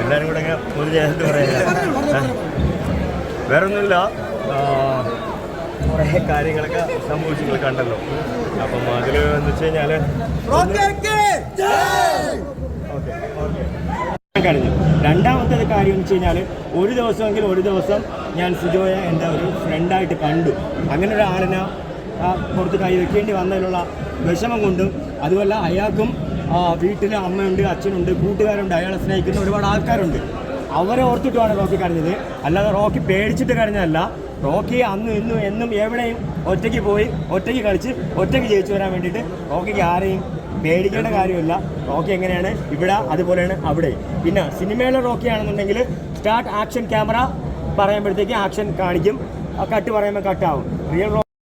എല്ലാവരും കൂടെ ഇങ്ങനെ ഒരു ചേർത്ത് പറയാ വേറെ ഒന്നുമില്ല കുറേ കാര്യങ്ങളൊക്കെ സംഭവിച്ചു കണ്ടല്ലോ. അപ്പം അതിൽ എന്ന് വെച്ച് കഴിഞ്ഞാൽ കഴിഞ്ഞു രണ്ടാമത്തെ കാര്യം എന്ന് വെച്ച് കഴിഞ്ഞാൽ ഒരു ദിവസമെങ്കിൽ ഒരു ദിവസം ഞാൻ സുജോയ എന്റെ ഒരു ഫ്രണ്ടായിട്ട് കണ്ടു. അങ്ങനെ ഒരാളിനെ പുറത്ത് കൈ വെക്കേണ്ടി വന്നതിലുള്ള വിഷമം കൊണ്ടും അതുമല്ല അയാൾക്കും വീട്ടിൽ അമ്മയുണ്ട് അച്ഛനുണ്ട് കൂട്ടുകാരുണ്ട് അയാളെ സ്നേഹിക്കുന്ന ഒരുപാട് ആൾക്കാരുണ്ട്. അവരെ ഓർത്തിട്ടുമാണ് റോക്കി കരഞ്ഞത്. അല്ലാതെ റോക്കി പേടിച്ചിട്ട് കരഞ്ഞതല്ല. റോക്കി അന്ന് ഇന്നും എന്നും എവിടെയും ഒറ്റയ്ക്ക് പോയി ഒറ്റയ്ക്ക് കളിച്ച് ഒറ്റയ്ക്ക് ജയിച്ചു വരാൻ വേണ്ടിയിട്ട് റോക്കിക്ക് ആരെയും പേടിക്കേണ്ട കാര്യമില്ല. റോക്കി എങ്ങനെയാണ്? ഇവിടെ അതുപോലെയാണ് അവിടെ. പിന്നെ സിനിമയിലെ റോക്കി ആണെന്നുണ്ടെങ്കിൽ സ്റ്റാർട്ട് ആക്ഷൻ ക്യാമറ പറയുമ്പോഴത്തേക്ക് ആക്ഷൻ കാണിക്കും. കട്ട് പറയുമ്പോൾ കട്ടാവും റിയൽ